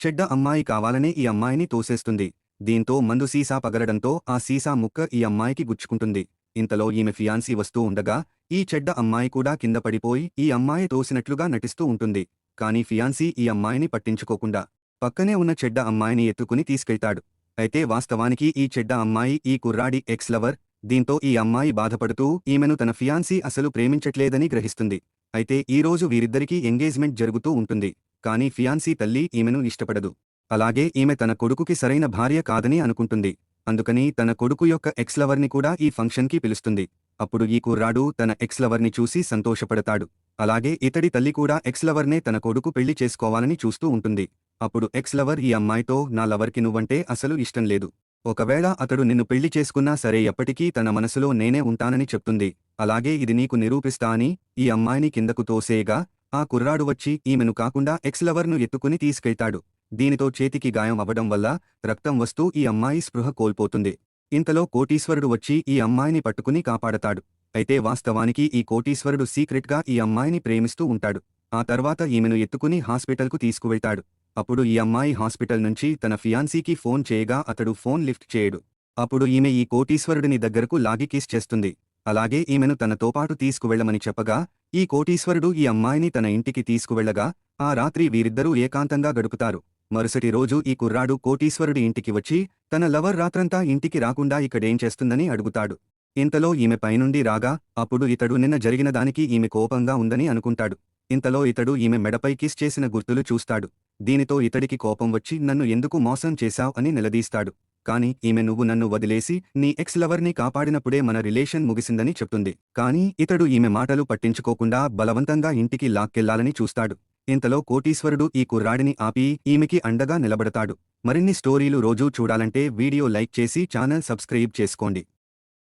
చెడ్డ అమ్మాయి కావాలనే ఈ అమ్మాయిని తోసేస్తుంది. దీంతో మందు సీసా పగలడంతో ఆ సీసా ముక్క ఈ అమ్మాయికి గుచ్చుకుంటుంది. ఇంతలో ఈమె ఫియాన్సీ వస్తూ ఉండగా ఈ చెడ్డ అమ్మాయి కూడా కింద పడిపోయి ఈ అమ్మాయి తోసినట్లుగా నటిస్తూ ఉంటుంది. కానీ ఫియాన్సీ ఈ అమ్మాయిని పట్టించుకోకుండా పక్కనే ఉన్న చెడ్డ అమ్మాయిని ఎత్తుకుని తీసుకెళ్తాడు. అయితే వాస్తవానికి ఈ చెడ్డ అమ్మాయి ఈ కుర్రాడి ఎక్స్ లవర్. దీంతో ఈ అమ్మాయి బాధపడుతూ ఈమెను తన ఫియాన్సీ అసలు ప్రేమించట్లేదని గ్రహిస్తుంది. అయితే ఈరోజు వీరిద్దరికీ ఎంగేజ్మెంట్ జరుగుతూ ఉంటుంది. కానీ ఫియాన్సీ తల్లి ఈమెను ఇష్టపడదు. అలాగే ఈమె తన కొడుకుకి సరైన భార్య కాదని అనుకుంటుంది. అందుకని తన కొడుకు యొక్క ఎక్స్ లవర్ని కూడా ఈ ఫంక్షన్కి పిలుస్తుంది. అప్పుడు ఈ కుర్రాడు తన ఎక్స్లవర్ని చూసి సంతోషపడతాడు. అలాగే ఇతడి తల్లి కూడా ఎక్స్ లవర్నే తన కొడుకు పెళ్ళి చేసుకోవాలని చూస్తూ ఉంటుంది. అప్పుడు ఎక్స్ లవర్ ఈ అమ్మాయితో నా లవర్కి నువ్వంటే అసలు ఇష్టం లేదు. ఒకవేళ అతడు నిన్ను పెళ్ళి చేసుకున్నా సరే ఎప్పటికీ తన మనసులో నేనే ఉంటానని చెప్తుంది. అలాగే ఇది నీకు నిరూపిస్తా అని ఈ అమ్మాయిని కిందకు తోసేయగా ఆ కుర్రాడు వచ్చి ఈమెను కాకుండా ఎక్స్లవర్ను ఎత్తుకుని తీసుకెళ్తాడు. దీనితో చేతికి గాయం అవ్వడం వల్ల రక్తం వస్తూ ఈ అమ్మాయి స్పృహ కోల్పోతుంది. ఇంతలో కోటీశ్వరుడు వచ్చి ఈ అమ్మాయిని పట్టుకుని కాపాడతాడు. అయితే వాస్తవానికి ఈ కోటీశ్వరుడు సీక్రెట్గా ఈ అమ్మాయిని ప్రేమిస్తూ ఉంటాడు. ఆ తర్వాత ఈమెను ఎత్తుకుని హాస్పిటల్కు తీసుకువెళ్తాడు. అప్పుడు ఈ అమ్మాయి హాస్పిటల్ నుంచి తన ఫియాన్సీకి ఫోన్ చేయగా అతడు ఫోన్ లిఫ్ట్ చేయడు. అప్పుడు ఈమె ఈ కోటీశ్వరుడిని దగ్గరకు లాగి కిస్ చేస్తుంది. అలాగే ఈమెను తనతోపాటు తీసుకువెళ్ళమని చెప్పగా ఈ కోటీశ్వరుడు ఈ అమ్మాయిని తన ఇంటికి తీసుకువెళ్ళగా ఆ రాత్రి వీరిద్దరూ ఏకాంతంగా గడుపుతారు. మరుసటి రోజు ఈ కుర్రాడు కోటీశ్వరుడి ఇంటికి వచ్చి తన లవర్ రాత్రంతా ఇంటికి రాకుండా ఇక్కడేం చేస్తుందని అడుగుతాడు. ఇంతలో ఈమె పైనుండి రాగా అప్పుడు ఇతడు నిన్న జరిగిన దానికి ఈమె కోపంగా ఉందని అనుకుంటాడు. ఇంతలో ఇతడు ఈమె మెడపై కిస్ చేసిన గుర్తులు చూస్తాడు. దీనితో ఇతడికి కోపం వచ్చి నన్ను ఎందుకు మోసం చేశావ్? అని నిలదీస్తాడు. కాని ఈమె నువ్వు నన్ను వదిలేసి నీ ఎక్స్ లవర్ని కాపాడినప్పుడే మన రిలేషన్ ముగిసిందని చెప్తుంది. కానీ ఇతడు ఈమె మాటలు పట్టించుకోకుండా బలవంతంగా ఇంటికి లాక్కెళ్ళాలని చూస్తాడు. ఇంతలో కోటీశ్వరుడు ఈ కుర్రాడిని ఆపి ఈమెకి అండగా నిలబడతాడు. మరిన్ని స్టోరీలు రోజూ చూడాలంటే వీడియో లైక్ చేసి ఛానల్ సబ్స్క్రైబ్ చేసుకోండి.